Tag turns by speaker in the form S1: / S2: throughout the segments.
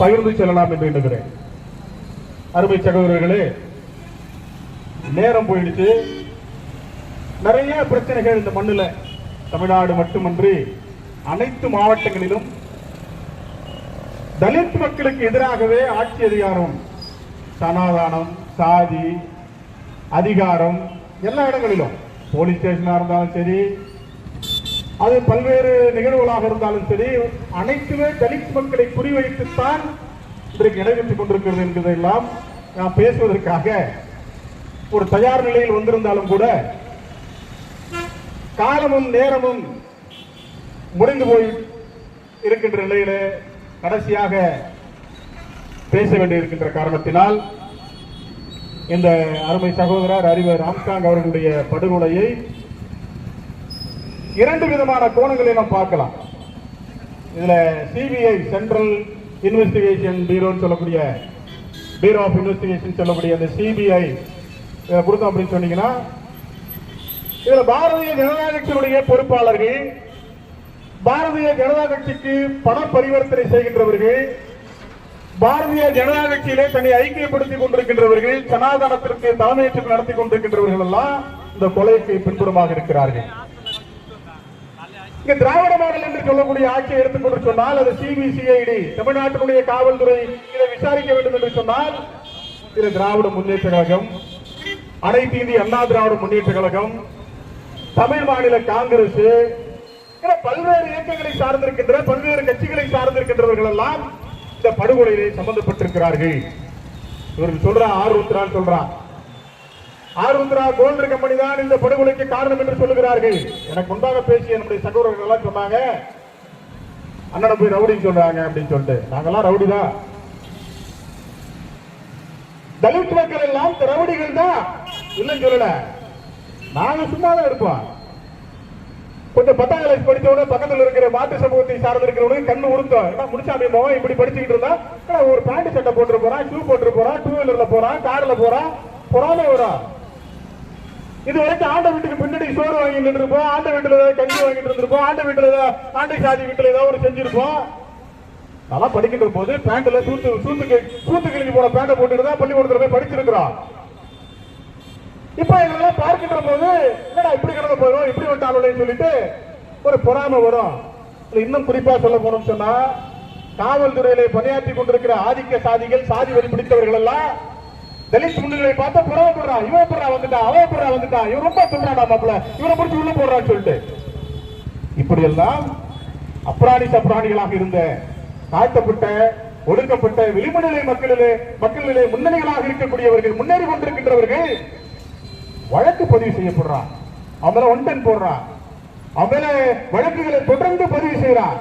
S1: பகிர்ந்து செல்லலாம் என்று எண்ணுகிறேன். அருமை சகோதரர்களே நேரம் போயிடுச்சு. நிறைய பிரச்சனைகள் இந்த மண்ணில். தமிழ்நாடு மட்டுமன்றி அனைத்து மாவட்டங்களிலும் தலித் மக்களுக்கு எதிராகவே ஆட்சி அதிகாரம் சனாதானம் சாதி அதிகாரம் எல்லா இடங்களிலும். போலீஸ் ஸ்டேஷனா இருந்தாலும் சரி அது பல்வேறு நிகழ்வுகளாக இருந்தாலும் சரி அனைத்துமே தலித் மக்களை குறிவைத்துத்தான் இன்றைக்கு நடைபெற்றுக் கொண்டிருக்கிறது என்பதையெல்லாம் நான் பேசுவதற்காக ஒரு தயார் நிலையில் வந்திருந்தாலும் கூட காலமும் நேரமும் முடிந்து போய் இருக்கின்ற நிலையில கடைசியாக பேச வேண்டியிருக்கின்ற காரணத்தினால் இந்த அருமை சகோதரர் அறிவர் ராம்காங் அவர்களுடைய படுகொலையை இரண்டு விதமான கோணங்களை நாம் பார்க்கலாம். இதுல சிபிஐ சென்ட்ரல் இன்வெஸ்டிகேஷன் பீரோன்னு சொல்லக்கூடிய பீரோ ஆஃப் இன்வெஸ்டிகேஷன் சொல்லக்கூடிய அந்த சிபிஐ கொடுத்தோம் அப்படின்னு சொன்னீங்கன்னா இதுல பாரதிய ஜனதா கட்சியினுடைய பொறுப்பாளர்கள் பாரதிய ஜனதா கட்சிக்கு பண பரிவர்த்தனை செய்கின்றவர்கள் பாரதிய ஜனதா கட்சியிலே தன்னை ஐக்கியப்படுத்திக் கொண்டிருக்கின்றவர்கள் சனாதனத்திற்கு தலைமையேற்று நடத்தி கொண்டிருக்கின்றவர்கள் எல்லாம் இந்த கொலைக்கு பின்புறமாக இருக்கிறார்கள். இங்க திராவிட மாடல் என்று சொல்லக்கூடிய ஆட்சியை எடுத்துக்கொண்டு சொன்னால் அது சிபிசிஐடி தமிழ்நாட்டினுடைய காவல்துறை இதை விசாரிக்க வேண்டும் என்று சொன்னால் இது திராவிட முன்னேற்ற கழகம் அனைத்து இந்திய அண்ணா திராவிட முன்னேற்ற கழகம் தமிழ் மாநில காங்கிரஸ் என பல்வேறு இயக்கங்களை சார்ந்திருக்கின்ற பல்வேறு கட்சிகளை சார்ந்திருக்கின்றவர்கள் எல்லாம் இந்த படுகொலையிலே சம்பந்தப்பட்டிருக்கிறார்கள். இவர்கள் சொல்றான் ஆர்வத்தினால் சொல்றான் ஆருத்ரா கோல்டு கம்பெனி தான் இந்த படுகொலைக்கு காரணம் என்று சொல்லுகிறார்கள். எனக்கு முன்பாக பேசிய நம்முடைய சகோதரர்கள் எல்லாம் சொன்னாங்க. அண்ணனை போய் ரவுடின்னு சொல்றாங்க அப்படின்னு சொல்லிட்டு. நாங்கெல்லாம் ரவுடி தான். தலித் மக்கள் எல்லாம் ரவுடிகள் தான் இல்லைன்னு சொல்லல. நாங்க சும்மா தான் இருப்போம். கொஞ்சம் பத்தாம் கிளாஸ் படித்தவன பக்கத்தில் இருக்கிற மாட்டு சமூகத்தை சார்ந்து இருக்கிறவனுக்கு கண்ணு உடுத்தோம் ஏன்னா முடிச்சாமி மோகன் இப்படி படிச்சுக்கிட்டு இருந்தா ஒரு பேண்ட் சட்டை போட்டு போறான் ஷூ போட்டு போறான் டூ வீலர்ல போறான் கார்ல போறான் பொறாம வரான். இது வரைக்கும் ஆண்ட வீட்டுக்கு பின்னாடி சோறு வாங்கிட்டு இருப்போம் ஆண்ட வீட்டுல ஏதாவது கஞ்சி வாங்கிட்டு இருந்திருப்போம் ஆண்ட வீட்டுல ஏதாவது ஆண்டை சாதி வீட்டுல ஏதாவது ஒரு செஞ்சிருப்போம். நல்லா படிக்கின்ற போது பேண்ட்ல சூத்து சூத்துக்கு சூத்து கிழிஞ்சு போன பேண்டை போட்டுட்டு தான் பள்ளிக்கூடத்துல போய் படிச்சிருக்கிறோம். இப்ப இதெல்லாம் பார்க்கின்ற போது என்னடா இப்படி கிடந்த போயிடும் இப்படி விட்டாலும் சொல்லிட்டு ஒரு பொறாம வரும். இன்னும் குறிப்பா சொல்ல போனோம் சொன்னா காவல்துறையில பணியாற்றி கொண்டிருக்கிற ஆதிக்க சாதிகள் சாதி வரி பிடித்தவர்கள் எல்லாம் தலித் முன்னிலை பார்த்தா புறவப்படுறான் இவன் புறா வந்துட்டான் அவன் புறா வந்துட்டான் இவன் ரொம்ப சொல்றான் மாப்பிள இவனை பிடிச்சி உள்ள போடுறான்னு சொல்லிட்டு. இப்படி எல்லாம் அப்ராணி சப்ராணிகளாக இருந்த தாழ்த்தப்பட்ட ஒடுக்கப்பட்ட விளிம்புநிலை மக்களிலே மக்களிலே முன்னணிகளாக இருக்கக்கூடியவர்கள் முன்னேறி கொண்டிருக்கின்றவர்கள் வழக்கு பதிவு செய்யப்படுறான். அவன் ஒன்டன் போடுறான். அவன் வழக்குகளை தொடர்ந்து பதிவு செய்யறான்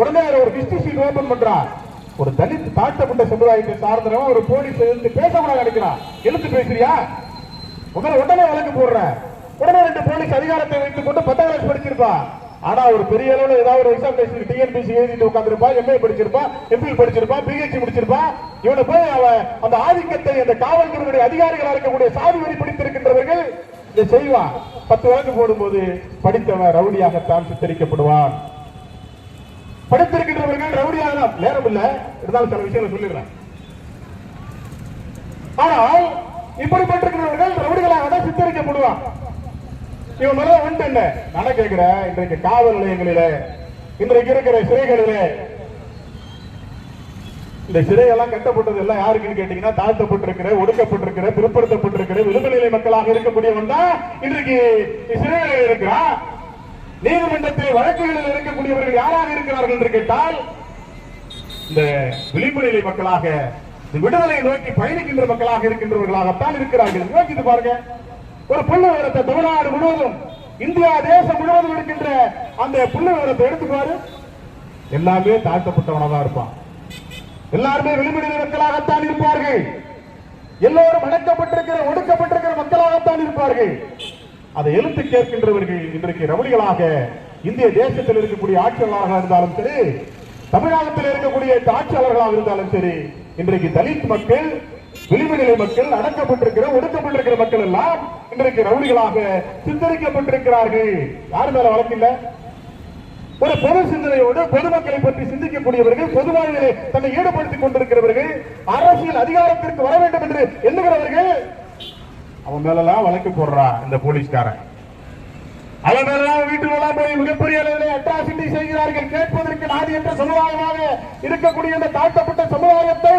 S1: உடனே ஒரு ஹிஸ்டரி சீட் ஓபன் பண்றான். ஒரு தலித் தாழ்த்தப்பட்ட சமுதாயத்தை சார்ந்தவன் ஒரு போலீஸ் எழுந்து பேசக்கூடாது நினைக்கிறான். எழுத்து பேசுறியா? முதல்ல உடனே வழக்கு போடுற உடனே ரெண்டு போலீஸ் அதிகாரத்தை வைத்துக் கொண்டு பத்தாம் கிளாஸ் படிச்சிருப்பா. ஆனா ஒரு பெரிய அளவுல ஏதாவது ஒரு எக்ஸாமினேஷன் டிஎன்பிசி எழுதிட்டு உட்காந்துருப்பா எம்ஏ படிச்சிருப்பா எம்பில் படிச்சிருப்பா பிஹெச்சி முடிச்சிருப்பா. இவனை போய் அவன் அந்த ஆதிக்கத்தை அந்த காவல்துறையுடைய அதிகாரிகளாக இருக்கக்கூடிய சாதி வரி பிடித்திருக்கின்றவர்கள் இதை செய்வான். பத்து வழக்கு போடும்போது படித்தவன் ரவுடியாகத்தான் சித்தரிக்கப்படுவான். படித்திருக்கின்றவர்கள் நேரம் இல்ல இருந்தாலும் சில விஷயங்களை சொல்லிடுறேன். ஆனால் இப்படிப்பட்டிருக்கிறவர்கள் ரவுடிகளாக தான் சித்தரிக்கப்படுவான் இவன் மேல ஒன்று என்ன? நான் கேட்கிறேன்? இன்றைக்கு காவல் நிலையங்களில இன்றைக்கு இருக்கிற சிறைகளிலே இந்த சிறையெல்லாம் கட்டப்பட்டது எல்லாம் யாருக்குன்னு கேட்டீங்கன்னா தாழ்த்தப்பட்டிருக்கிற ஒடுக்கப்பட்டிருக்கிற பிற்படுத்தப்பட்டிருக்கிற விளிம்புநிலை மக்களாக இருக்கக்கூடியவன் தான் இன்றைக்கு சிறைகளில் இருக்கிறான். நீதிமன்றத்தில் வழக்குகளில் இருக்கக்கூடியவர்கள் யாராக இருக்கிறார்கள் என்று கேட்டால் இந்த விளிம்பு நிலை மக்களாக இந்த விடுதலையை நோக்கி பயணிக்கின்ற மக்களாக இருக்கின்றவர்களாகத்தான் இருக்கிறார்கள். யோசித்து பாருங்க. ஒரு புள்ளி விவரத்தை தமிழ்நாடு முழுவதும் இந்தியா தேசம் முழுவதும் இருக்கின்ற அந்த புள்ளி விவரத்தை எல்லாமே தாழ்த்தப்பட்டவனதான் இருப்பான். எல்லாருமே விளிம்பு மக்களாகத்தான் இருப்பார்கள். எல்லோரும் அடக்கப்பட்டிருக்கிற ஒடுக்கப்பட்டிருக்கிற மக்களாகத்தான் இருப்பார்கள். அதை எழுத்து கேட்கின்றவர்கள் இன்றைக்கு ரவுடிகளாக இந்திய தேசத்தில் இருக்கக்கூடிய ஆட்சியாளர்களாக இருந்தாலும் சரி தமிழகத்தில் இருக்கக்கூடிய ஆட்சியாளர்களாக இருந்தாலும் சரி இன்றைக்கு தலித் மக்கள் விளிம்பு நிலை மக்கள் அடக்கப்பட்டிருக்கிற ஒடுக்கப்பட்டிருக்கிற மக்கள் எல்லாம் இன்றைக்கு ரவுடிகளாக சித்தரிக்கப்பட்டிருக்கிறார்கள். யார் மேல வழக்கில்ல ஒரு பொது சிந்தனையோடு பொதுமக்களை பற்றி சிந்திக்கக்கூடியவர்கள் பொது வாழ்விலே தன்னை ஈடுபடுத்திக் கொண்டிருக்கிறவர்கள் அரசியல் அதிகாரத்திற்கு வர வேண்டும் என்று எண்ணுகிறவர்கள். அவன் மேலாம் வழக்கு போடுறான் இந்த போலீஸ்காரன். அவர்களெல்லாம் மேலெல்லாம் போய் மிகப்பெரிய அளவில் அட்ராசிட்டி செய்கிறார்கள். கேட்பதற்கு நாதியற்ற சமுதாயமாக இருக்கக்கூடிய இந்த தாழ்த்தப்பட்ட சமுதாயத்தை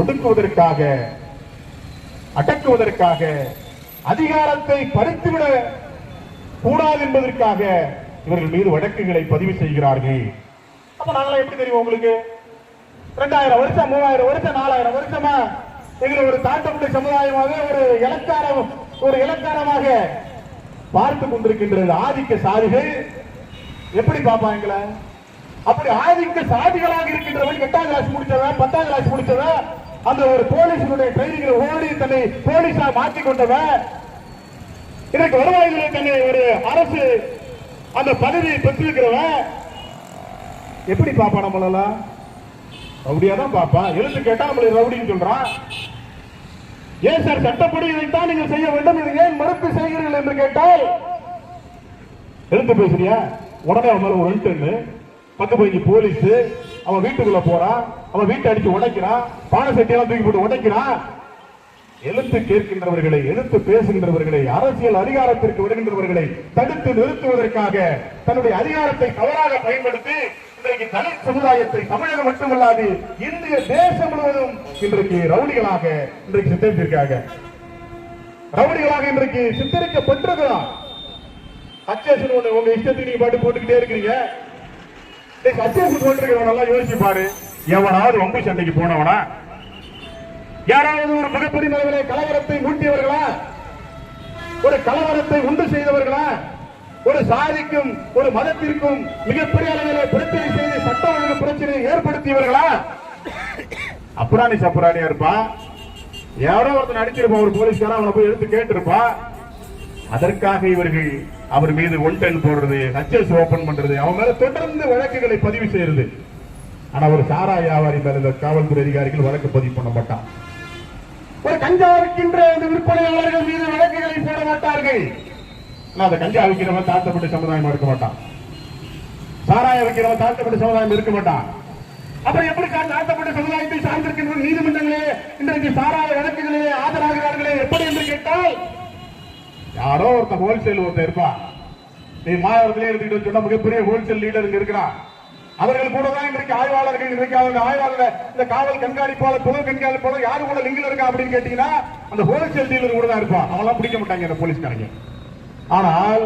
S1: ஒடுக்குவதற்காக அடக்குவதற்காக அதிகாரத்தை பறித்துவிட கூடாது என்பதற்காக இவர்கள் மீது வழக்குகளை பதிவு செய்கிறார்கள். அப்ப நாங்களாம் எப்படி தெரியும் உங்களுக்கு? ரெண்டாயிரம் வருஷம் மூவாயிரம் வருஷம் நாலாயிரம் வருஷமா எங்களை ஒரு தாழ்த்தப்பட்ட சமுதாயமாக ஒரு இலக்காரம் ஒரு இலக்காரமாக பார்த்து கொண்டிருக்கின்றது ஆதிக்க சாதிகள் எப்படி பாப்பா எங்களை? அப்படி ஆதிக்க சாதிகளாக இருக்கின்றவன் எட்டாம் கிளாஸ் முடிச்சவன் பத்தாம் கிளாஸ் முடிச்சவன் அந்த ஒரு போலீஸினுடைய ட்ரைனிங்ல ஓடி தன்னை போலீஸா மாற்றிக் கொண்டவன் இதற்கு வருவாய்களை தன்னை ஒரு அரசு அந்த பதவியை பெற்றிருக்கிறவன். எப்படி பார்ப்பான் நம்மளெல்லாம்? ரவுடியா தான் பார்ப்பான் எழுந்து கேட்டா நம்மளை ரவுடின்னு சொல்றான். ஏன் சார் சட்டப்படி இதைத்தான் நீங்கள் செய்ய வேண்டும்? இது ஏன் மறுப்பு செய்கிறீர்கள் என்று கேட்டால் எழுந்து பேசுறியா உடனே அவன் மேல ஒரு ரெண்டு பக்க போய் போலீஸ் அவன் வீட்டுக்குள்ள போறான் அவன் வீட்டை அடிச்சு உடைக்கிறான் பானை சட்டியெல்லாம் தூக்கி போட்டு உடைக்கிறான் எழுத்து கேட்கின்றவர்களை எழுத்து பேசுகின்றவர்களை அரசியல் அதிகாரத்திற்கு வருகின்றவர்களை தடுத்து நிறுத்துவதற்காக தன்னுடைய அதிகாரத்தை தவறாக பயன்படுத்தி இன்றைக்கு தலித் சமுதாயத்தை தமிழகம் மட்டுமல்லாது இந்திய தேசம் முழுவதும் இன்றைக்கு ரவுடிகளாக இன்றைக்கு சித்தரித்திருக்காங்க ரவுடிகளாக இன்றைக்கு சித்தரிக்கப்பட்டிருக்கிறான் அச்சேசன் ஒண்ணு உங்க இஷ்டத்துக்கு நீங்க பாட்டு போட்டுக்கிட்டே இருக்கிறீங்க. அச்சேசன் போட்டிருக்கிறவன் நல்லா யோசிச்சு பாரு. எவனாவது வம்பு சண்டைக்கு போனவனா? யாராவது ஒரு மிகப்பெரிய அளவிலே கலவரத்தை மூட்டியவர்களா? ஒரு கலவரத்தை உண்டு செய்தவர்களா? ஒரு சாதிக்கும் ஒரு மதத்திற்கும் மிகப்பெரிய அளவிலே பிரச்சனை செய்து சட்ட ஒழுங்கு பிரச்சனையை ஏற்படுத்தியவர்களா? அப்புறாணி சப்புராணியா இருப்பான் யாரோ ஒருத்தன் அடிச்சிருப்பான் ஒரு போலீஸ்காரன் அவனை போய் எடுத்து கேட்டிருப்பான் அதற்காக இவர்கள் அவர் மீது ஒன் டென் போடுறது ஹச்எஸ் ஓபன் பண்றது அவன் மேல தொடர்ந்து வழக்குகளை பதிவு செய்யறது. ஆனா ஒரு சாரா வியாபாரி மேல இந்த காவல்துறை அதிகாரிகள் வழக்கு பதிவு பண்ண மாட்டான். ஒரு கஞ்சா விற்கின்ற விற்பனையாளர்கள் மீது வழக்குகளை போட மாட்டார்கள். ஆனா அந்த கஞ்சா விற்கிறவன் தாழ்த்தப்பட்ட சமுதாயம் இருக்க மாட்டான். சாராய விற்கிறவன் தாழ்த்தப்பட்ட சமுதாயம் இருக்க மாட்டான். அப்புறம் எப்படி தாழ்த்தப்பட்ட சமுதாயத்தை சார்ந்திருக்கின்ற நீதிமன்றங்களே இன்றைக்கு சாராய வழக்குகளிலே ஆஜராகிறார்களே எப்படி என்று கேட்டால் யாரோ ஒருத்தன் ஹோல்சேல் ஒருத்தர் இருப்பான். நீ மாவட்டத்திலே எடுத்துக்கிட்டு சொன்ன மிகப்பெரிய ஹோல்சேல் லீடர் இங்க இருக்கிறான் அவர்கள் கூட தான் இன்றைக்கு ஆய்வாளர்கள் இன்றைக்கு அவங்க ஆய்வாளர் இந்த காவல் கண்காணிப்பாளர் புலர் கண்காணிப்பாளர் யாரு கூட லிங்கில் இருக்கா அப்படின்னு கேட்டீங்கன்னா அந்த ஹோல்சேல் டீலர் கூட தான் இருப்பான். அவெல்லாம் பிடிக்க மாட்டாங்க இந்த போலீஸ்காரங்க. ஆனால்